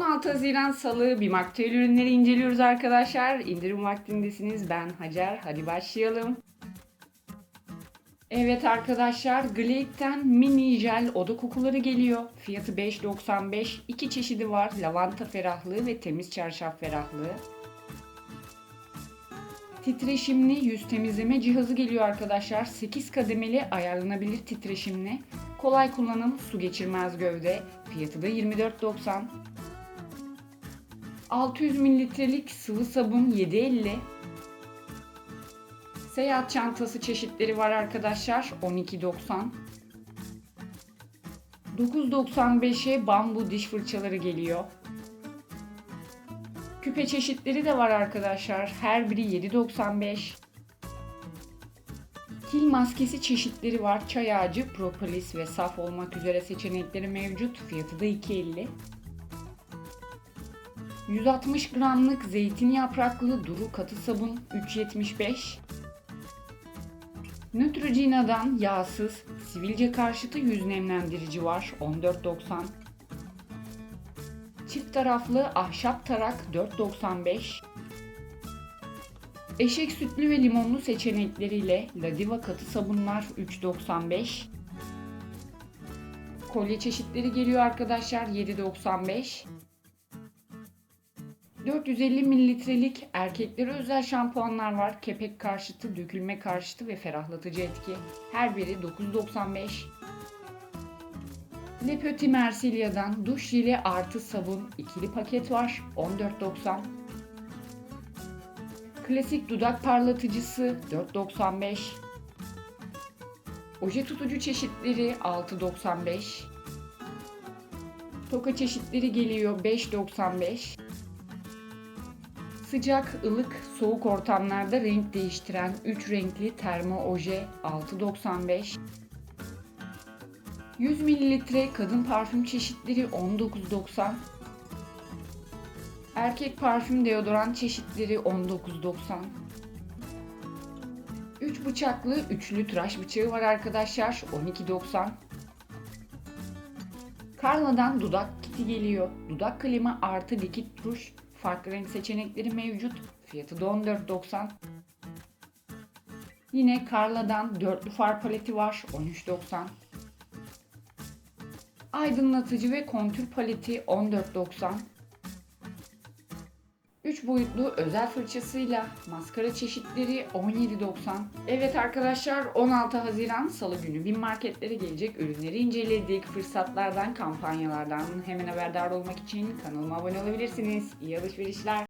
16 Haziran Salı bir maktüel ürünleri inceliyoruz arkadaşlar. İndirim vaktindesiniz. Ben Hacer. Hadi başlayalım. Evet arkadaşlar Glade'den mini jel oda kokuları geliyor. Fiyatı 5.95. İki çeşidi var. Lavanta ferahlığı ve temiz çarşaf ferahlığı. Titreşimli yüz temizleme cihazı geliyor arkadaşlar. 8 kademeli ayarlanabilir titreşimli. Kolay kullanım, su geçirmez gövde. Fiyatı da 24.90. 600 mililitrelik sıvı sabun 7.50. Seyahat çantası çeşitleri var arkadaşlar. 12.90. 9.95'e bambu diş fırçaları geliyor. Küpe çeşitleri de var arkadaşlar. Her biri 7.95. Kil maskesi çeşitleri var. Çay ağacı, propolis ve saf olmak üzere seçenekleri mevcut. Fiyatı da 2.50. 160 gramlık zeytin yapraklı duru katı sabun 3.75. Neutrogena'dan yağsız sivilce karşıtı yüz nemlendirici var 14.90. Çift taraflı ahşap tarak 4.95. Eşek sütlü ve limonlu seçenekleriyle Ladiva katı sabunlar 3.95. Kolye çeşitleri geliyor arkadaşlar 7.95. 450 mililitrelik erkeklere özel şampuanlar var. Kepek karşıtı, dökülme karşıtı ve ferahlatıcı etki. Her biri 9.95. Le Petit Mercilia'dan duş jeli artı sabun ikili paket var. 14.90. Klasik dudak parlatıcısı 4.95. Oje tutucu çeşitleri 6.95. Toka çeşitleri geliyor 5.95. Sıcak, ılık, soğuk ortamlarda renk değiştiren 3 renkli termo oje 6.95. 100 mililitre kadın parfüm çeşitleri 19.90. Erkek parfüm deodorant çeşitleri 19.90. 3 bıçaklı üçlü tıraş bıçağı var arkadaşlar 12.90. Carla'dan dudak kiti geliyor. Dudak klima artı likit ruj. Farklı renk seçenekleri mevcut. Fiyatı da 14.90. Yine Carla'dan dörtlü far paleti var 13.90. Aydınlatıcı ve kontür paleti 14.90. 3 boyutlu özel fırçasıyla maskara çeşitleri 17.90. Evet arkadaşlar 16 Haziran Salı günü bin marketlere gelecek ürünleri inceledik. Fırsatlardan, kampanyalardan hemen haberdar olmak için kanalıma abone olabilirsiniz. İyi alışverişler.